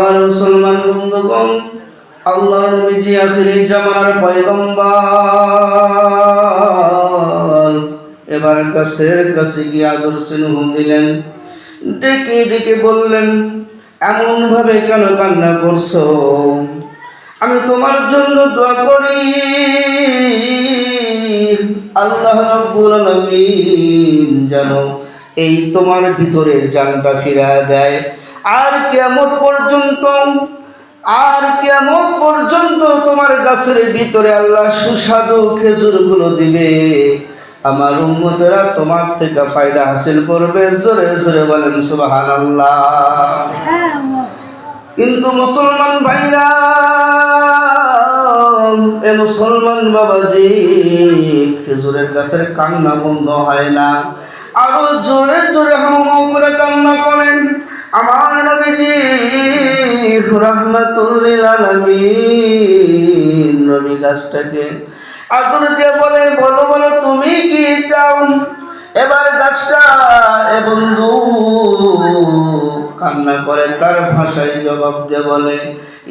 আমার মুসলমান বন্ধুগণ আল্লাহ নবীজি আখিরি জামানার পয়গম্বর। এবার কাছের কাছে গিয়ে আদর স্নেহ দিলেন। ডেকে ডেকে বললেন এমন ভাবে কেন কান্না করছ? আমি তোমার জন্য দোয়া করি। আল্লাহ রাব্বুল আলামিন যেন এই তোমার ভিতরে জানটা ফিরা দেয়। আর কেমন পর্যন্ত, আর কেমন পর্যন্ত তোমার গাছের ভিতরে আল্লাহ সুস্বাদু খেজুরগুলো দিবে। আমার উম্মতেরা তোমার থেকে ফায়দা হাসিল করবে, জোরে জোরে বলেন সুবহানাল্লাহ। কিন্তু মুসলমান ভাইরা, এ মুসলমান বাবাজি, খেজুরের গাছের কান্না বন্ধ হয় না। আরও জোরে জোরে হাম করে কান্না করেন। আমার নবীজি রহমাতুল্লিল আলামিন, নবী গাছটাকে আদর দিয়ে বলে, বলো বলো, তুমি কি চাও? এবার গাছটা এ বন্ধু কান্না করে, তার ভাষায় জবাব দিয়ে বলে,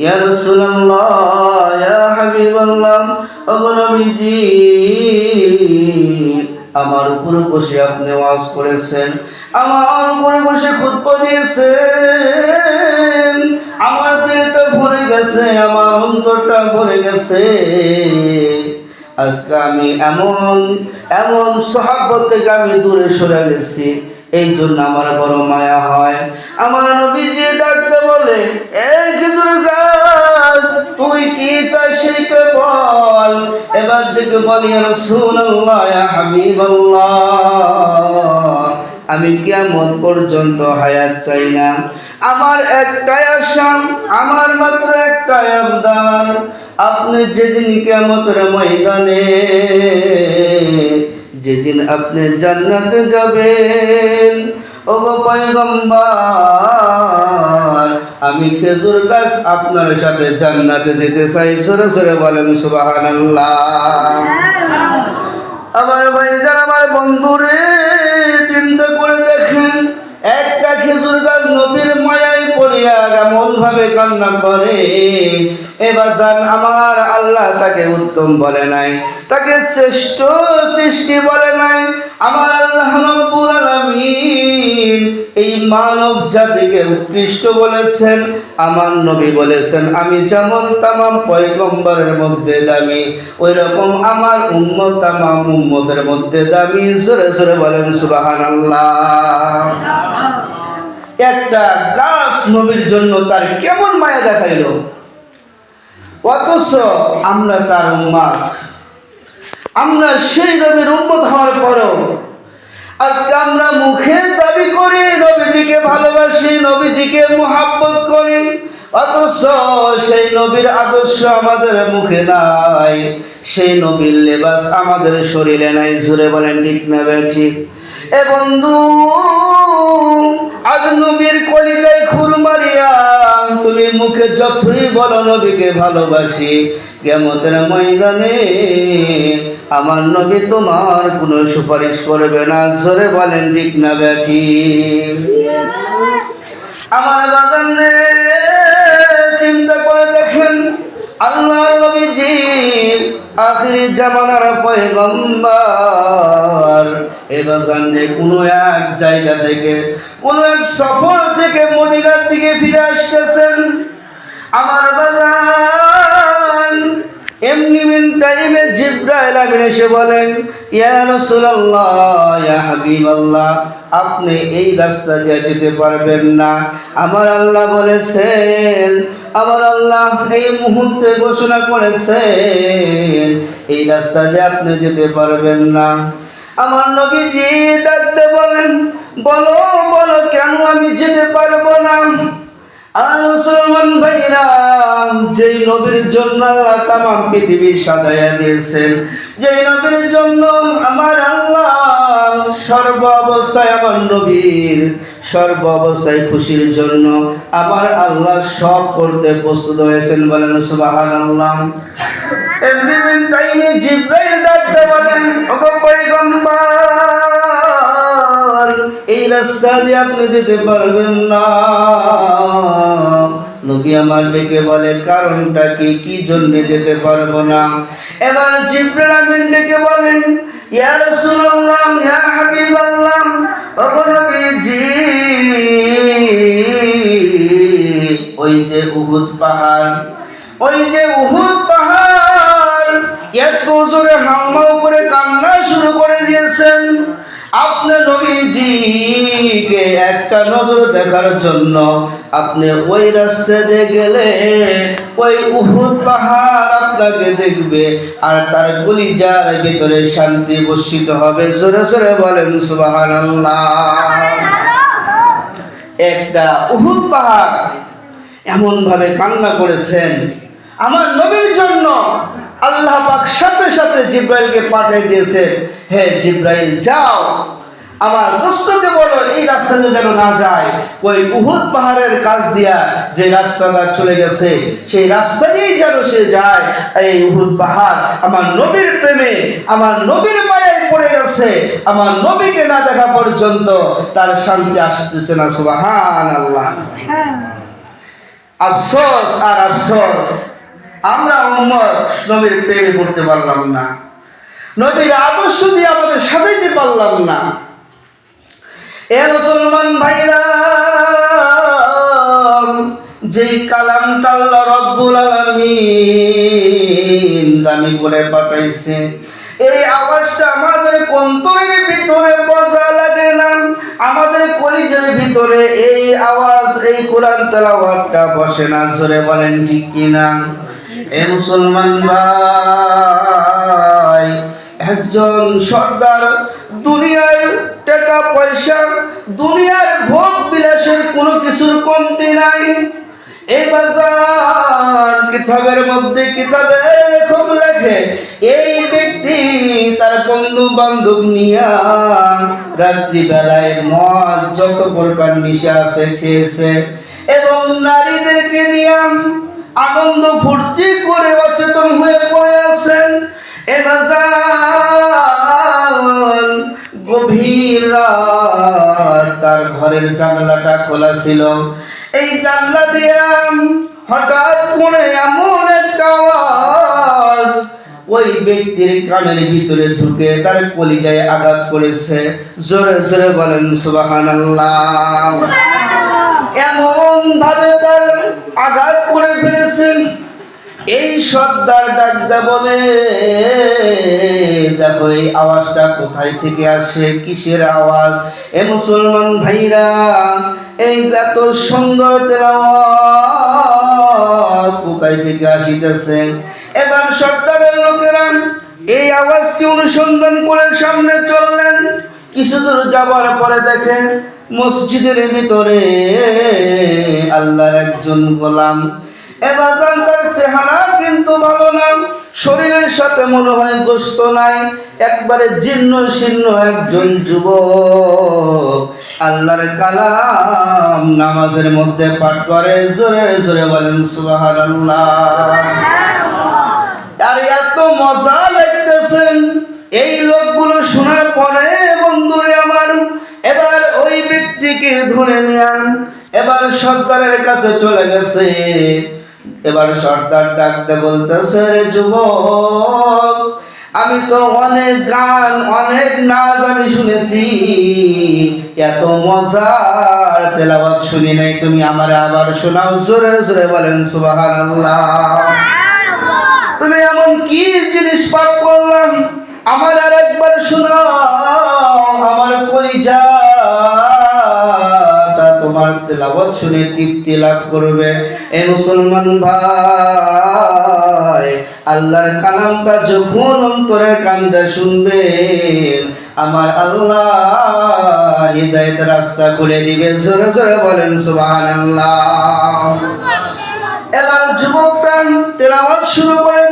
ইয়া রাসূলুল্লাহ, ইয়া হাবিবাল্লাহ, ওগো আমার উপরে বসে আপনি ওয়াজ করেছেন। আমার উপরে বসে খুতবা দিয়েছেন। আমার দিলটা ভরে গেছে, আমার অন্তরটা ভরে গেছে। আজকে আমি এমন এমন সহাব্বত থেকে আমি দূরে সরে গেছি। এই জন্য আমার বড় মায়া হয়। আমার নবীজি ডাকতে বলে এই খেজুর গাছ, তুই কি চাই সেটা বল? এবার ডেকে বলি রাসূলুল্লাহ, ইয়া হাবিবাল্লাহ। আমি কিয়ামত পর্যন্ত হায়াত চাই না। আমার একটাই আসাম আমার মাত্র একটাই আবদার আপনি যেদিন কিয়ামতের ময়দানে যেদিন আপনি জান্নাতে যাবেন ও পয়গম্বর আমি খেজুর গাছ আপনার সাথে জান্নাতে যেতে চাই। সরে সরে বলেন সুবহানাল্লাহ। আমার ভাইজান আমার বন্ধুরে চিন্তা করে দেখেন একটা খেজুর গাছ নবীর মায়ায় পড়িয়া এমন ভাবে কান্না করে। এবার আমার আল্লাহ তাকে উত্তম বলে নাই, তাকে শ্রেষ্ঠ সৃষ্টি বলে নাই। আমার আল্লাহ রব্বুল আলামিন এই মানব জাতিকে উৎকৃষ্ট বলেছেন, আমার নবী বলেছেন, আমি যেমন তামাম পয়গম্বরের মধ্যে দামি ওই রকম আমার উম্মত তামাম উম্মতের মধ্যে দামি। জোরে জোরে বলেন, সুবহানাল্লাহ। একটা গাছ নবীর জন্য তার কেমন মায়া দেখাইলো? অথচ আমরা তার উম্মাদ। আমরা সেই নবীর উম্মত হওয়ার পরও আজকে আমরা মুখে দাবি করি, নবীজিকে ভালোবাসি, নবীজিকে মোহাব্বত করি। অথচ সেই নবীর আদর্শ আমাদের মুখে নাই। সেই নবীর লেবাস আমাদের শরীরে নাই। জুড়ে বলেন ঠিক না বে ঠিক? এ বন্ধু আজ নবীর কলিজায় খুর মারিয়া, তুমি মুখে যতই বলো নবীকে ভালোবাসি। কেমতের ময়দানে আমার নবী তোমার কোনো সুপারিশ করবে না। জোরে বলেন ঠিক না ব্যাঠি আমার বাগানে চিন্তা করে দেখেন আল্লাহর নবীজি আখিরি জামানার পয়গম্বর। এবার জানলে কোনো এক জায়গা থেকে, কোনো এক সফর থেকে মদিনার দিকে ফিরে আসতেছেন। আমার বাগান এমনি মিন টাইমে জিব্রাইল আমিন এসে বলেন, ইয়া রাসূলুল্লাহ, ইয়া হাবিবাল্লাহ, আপনি এই রাস্তা দিয়ে যেতে পারবেন না। আমার আল্লাহ বলেছেন, আমার আল্লাহ এই মুহূর্তে ঘোষণা করেছেন, এই রাস্তা দিয়ে আপনি যেতে পারবেন না। আমার নবীজি ডাকতে বলেন, বলো বলো, কেন আমি যেতে পারব না? আর নবীর জন্য সাজাইয়া দিয়েছেন, যেই নবীর জন্য আমার আল্লাহ সর্ব অবস্থায় আমার নবীর সর্ব অবস্থায় খুশির জন্য আমার আল্লাহ সব করতে প্রস্তুত হয়েছেন বলেন সুবাহান আল্লাহ এমনি এই রাস্তা দিয়ে আপনি যেতে পারবেন না। নবী আমার ডেকে বলে, কারণটা কি? কি জন্য যেতে পারব না? এবার জিব্রাইল আমিন ডেকে বলেন, ইয়া রাসূলুল্লাহ, ইয়া হাবিবাল্লাহ, ওগো নবীজি, ওই যে উহুদ পাহাড়, ওই যে উহুদ পাহাড়, এত জোরে হাওমাও করে কান্না শুরু করে দিয়েছেন। আপনি নবীজিকে একটা নজর দেখার জন্য আপনি ওই রাস্তা দিয়ে গেলে ওই উহুদ পাহাড় আপনাকে দেখবে আর তার কলিজার ভিতরে শান্তি বর্ষিত হবে। জোরে জোরে বলেন, সুবহানাল্লাহ। একটা উহুদ পাহাড় এমন ভাবে কান্না করেছেন। আমার নবীর জন্য আল্লাহ পাক সাথে সাথে জিব্রাইলকে পাঠিয়ে দিয়েছেন হে জিব্রাইল যাও। আমার দোস্তকে বলো এই রাস্তাতে যেন না যায়। ওই উহুদ পাহাড়ের কাছ দিয়া যে রাস্তাটা চলে গেছে সেই রাস্তা দিয়েই যেন সে যায়। এই উহুদ পাহাড় আমার নবীর প্রেমে আমার নবীর মায়ায় পড়ে গেছে। আমার নবীকে না দেখা পর্যন্ত তার শান্তি আসতেছে না সুবাহান আল্লাহ আফসোস আর আফসোস। আমরা উম্মত নবীর প্রেমে পড়তে পারলাম না। নবীর আদর্শ দিয়ে আমাদের সাজাইতে পারলাম না। এ মুসলমান ভাইরা, যেই কালামটা আল্লাহ রব্বুল আলামিন দামি করে পাঠাইছে, এই আওয়াজটা আমাদের কন্তরের ভিতরে বজা লাগে না। আমাদের কলিজের ভিতরে এই আওয়াজ, এই কোরআন তেলাওয়াতটা বসে না। জোরে বলেন ঠিক কিনা? এ মুসলমান ভাই, একজন সর্দার, দুনিয়ার টাকা পয়সা, দুনিয়ার ভোগ বিলাসের কোনো কিছুর কমতি নাই। এই বাজার কিতাবের মধ্যে কিতাবের লেখক লেখে, এই ব্যক্তি তার বন্ধু বান্ধব নিয়া রাত্রিবেলায় মদ, যত প্রকার নিশা আছে, খেয়েছে, এবং নারীদেরকে নিয়ে আনন্দ ফুর্তি করে অচেতন হয়ে পড়ে আছেন। গভীর তার ঘরের জানলাটা খোলা ছিল। এই জানলা দিয়ে হঠাৎ করে এমন একটা আওয়াজ, ওই ব্যক্তির কানের ভিতরে ঢুকে তার কলিজায় আঘাত করেছে। জোরে জোরে বলেন, সুবহানাল্লাহ। এমন ভাবে তার আঘাত করে ফেলেছেন। এই সর্দার ডাকদা বলে, দেখো, এই আওয়াজটা কোথায় থেকে আসে? কিসের আওয়াজ? এ মুসলমান ভাইরা, এই এত সুন্দর তেলাওয়াত কোথায় থেকে আসিতেছে? এবার সর্দারের লোকেরা এই আওয়াজকে অনুসন্ধান করে সামনে চললেন। কিছু দূর যাবার পরে দেখেন মসজিদের ভিতরে আল্লাহর একজন গোলাম। এবার তার চেহারা কিন্তু ভালো না। শরীরের সাথে মনে হয় গোস্ত নাই। একবারে জীর্ণ শীর্ণ একজন আল্লাহর কালাম নামাজের মধ্যে পাঠ করে, জোরে জোরে বলেন, সুবহানাল্লাহ। আর এত মজা লাগতেছেন এই লোকগুলো শোনার পরে ব্যক্তিকে ধরে নিয়ান এবার সরকারের কাছে চলে গেছে। এবার সর্দার ডাকতে বলতেছে রে যুবক আমি তো অনেক গান অনেক নাচ আমি শুনেছি। এত মজার তেলাবাদ শুনি নাই তুমি আমার আবার শোনাও। জোরে জোরে বলেন সুবহানাল্লাহ। তুমি এমন কি জিনিস পাঠ করলাম? আমার আর একবার শোনাও। তেলাওয়াত শুনে তৃপ্তি লাভ করবে। এ মুসলমান ভাই, আল্লাহর কালামটা যখন অন্তরের কান্দা শুনবেন, আমার আল্লাহ হৃদয়ের রাস্তা খুলে দিবে জোরে জোরে বলেন, সুবহানাল্লাহ। এবার যুবক প্রাণ তেলাওয়াত শুরু করে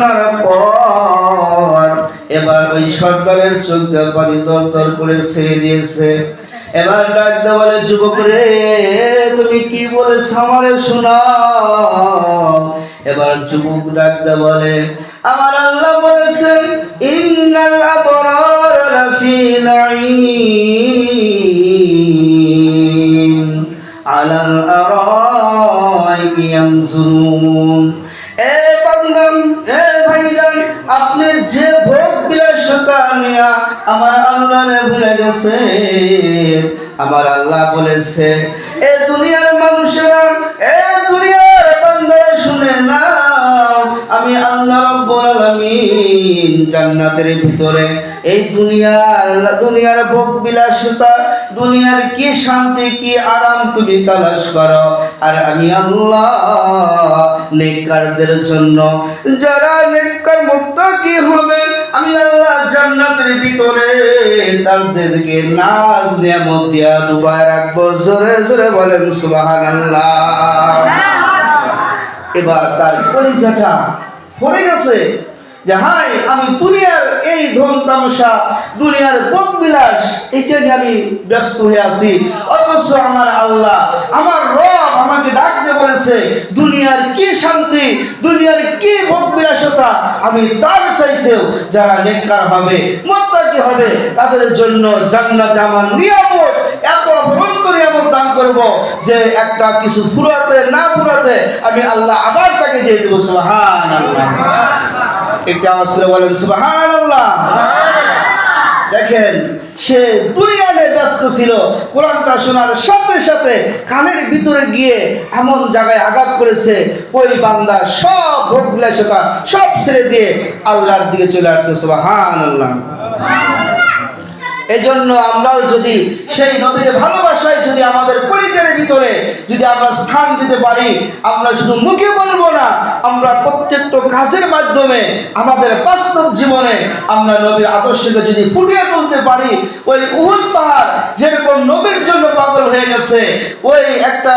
শোনার পর এবার ওই সর্দারের চোখ পানি দর দর করে ছেড়ে দিয়েছে। এবার ডাকতে বলে, যুবক রে, তুমি কি বলেছ আমারে শোনাও? এবার যুবক ডাকতে বলে, আমার আল্লাহ বলেছেন, ইন্নাল আবরার লাফি নাঈম আলাল আরাইকি ইয়ানজুরুন বিলাসতা নিয়া আমার আল্লাহরে ভুলে গেছে। আমার আল্লাহ বলেছে, এ দুনিয়ার মানুষেরা, এ দুনিয়ার বান্দারা শুনে না আমি আল্লাহ রব্বুল জান্নাতের ভিতরে এই দুনিয়ার দুনিয়ার ভোগ বিলাসতা দুনিয়ার কি শান্তি, কি আরাম তুমি তালাশ করো। আর আমি আল্লাহ নেককারদের জন্য, যারা নেককার মুত্তাকি হবে আমি আল্লাহ জান্নাতের ভিতরে তাদেরকে নাজ, নিয়ামত দিয়া জোরে বলেন এবার তার কলিজাটা পড়ে গেছে যে, হাই, আমি দুনিয়ার এই ধন তামসা দুনিয়ার বিলাস এটা নিয়ে আমি ব্যস্ত হয়ে আছি। অথচ আমার আল্লাহ আমার বলেছে দুনিয়ার কি শান্তি, দুনিয়ার কি ভোগ বিলাসতা, আমি তার চাইতেও যারা নেককার হবে, মোত্তাকি হবে, তাদের জন্য জান্নাতে আমার নিয়ামত এত অপরন্ত নিয়ামত দান করব যে একটা কিছু ফুরাতে, না ফুরাতে আমি আল্লাহ আবার তাকে দিয়ে দেবো আল্লাহ একটা আসলে বলেন সুবহান আল্লাহ দেখেন, সে দুনিয়াতে ব্যস্ত ছিল, কোরআনটা শোনার সাথে সাথে কানের ভিতরে গিয়ে এমন জায়গায় আঘাত করেছে, ওই বান্দা সব ভোট বিলাসতা সব ছেড়ে দিয়ে আল্লাহর দিকে চলে আসছে সুবহান আল্লাহ এজন্য আমরাও যদি সেই নবীর ভালোবাসায় যদি আমাদের পরিবারের ভিতরে যদি আমরা স্থান দিতে পারি, আমরা শুধু মুখে বলব না, আমরা প্রত্যেকটা কাজের মাধ্যমে আমাদের বাস্তব জীবনে আমরা নবীর আদর্শকে যদি ফুটিয়ে তুলতে পারি, ওই উহুদ পাহাড় যেরকম নবীর জন্য পাগল হয়ে গেছে, ওই একটা